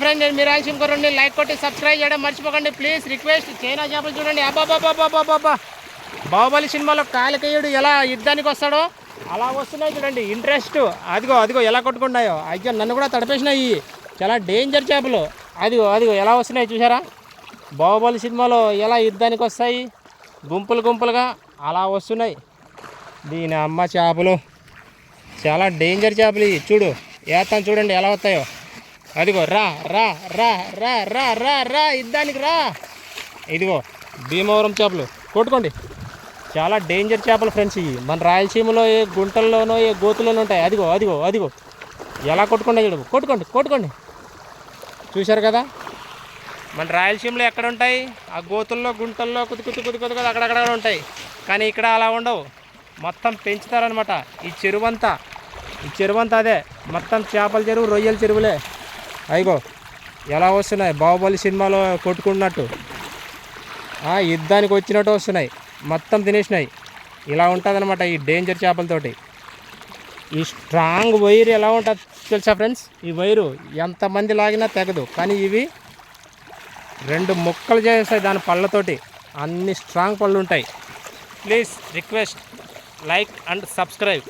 Friend నేను మీరు ఆలస్యం కొరండి లైక్ కొట్టి సబ్స్క్రైబ్ చేయడం మర్చిపోకండి. ప్లీజ్ రిక్వెస్ట్ చైనా చేపలు చూడండి. అబ్బాబాబాబాబాబా బాహుబలి సినిమాలో కాలికేయుడు ఎలా యుద్ధానికి వస్తాడో అలా వస్తున్నాయి చూడండి. ఇంట్రెస్ట్. అదిగో అదిగో ఎలా కొట్టుకున్నాయో అయ్యో నన్ను కూడా తడిపేసినాయి చాలా డేంజర్ చేపలు. అదిగో అదిగో ఎలా వస్తున్నాయి చూసారా బాహుబలి సినిమాలో ఎలా యుద్ధానికి వస్తాయి? గుంపులు గుంపులుగా అలా వస్తున్నాయి. దీని అమ్మ చేపలు. చాలా డేంజర్ చేపలు ఇవి. చూడు ఏతాను చూడండి ఎలా వస్తాయో. అదిగో రా రా రా రా రా రా రా ఇద్దానికి రా. ఇదిగో భీమవరం చేపలు. కొట్టుకోండి. చాలా డేంజర్ చేపలు ఫ్రెండ్స్ ఇవి. మన రాయలసీమలో ఏ గుంటల్లోనో ఏ గోతుల్లోనో ఉంటాయి. అదిగో అదిగో అదిగో. ఎలా కొట్టుకుంటా చూడు. కొట్టుకోండి కొట్టుకోండి. చూశారు కదా? మన రాయలసీమలో ఎక్కడ ఉంటాయి? ఆ గోతుల్లో గుంటల్లో కుది కుది కుది కుది కుది అక్కడక్కడ ఉంటాయి. కానీ ఇక్కడ అలా ఉండవు. మొత్తం పెంచుతారనమాట ఈ చెరువంతా. ఈ చెరువంతా అదే. మొత్తం చేపల చెరువు రొయ్యల చెరువులే. అయిగో ఎలా వస్తున్నాయి? బాహుబలి సినిమాలో కొట్టుకున్నట్టు యుద్ధానికి వచ్చినట్టు వస్తున్నాయి. మొత్తం తినేసినాయి. ఇలా ఉంటుందన్నమాట ఈ డేంజర్ చేపలతోటి. ఈ స్ట్రాంగ్ వైర్ ఎలా ఉంటుంది తెలుసా ఫ్రెండ్స్? ఈ వైరు ఎంతమంది లాగినా తెగదు. కానీ ఇవి రెండు ముక్కలు చేస్తాయి దాని పళ్ళతోటి. అన్ని స్ట్రాంగ్ పళ్ళు ఉంటాయి please request like and subscribe.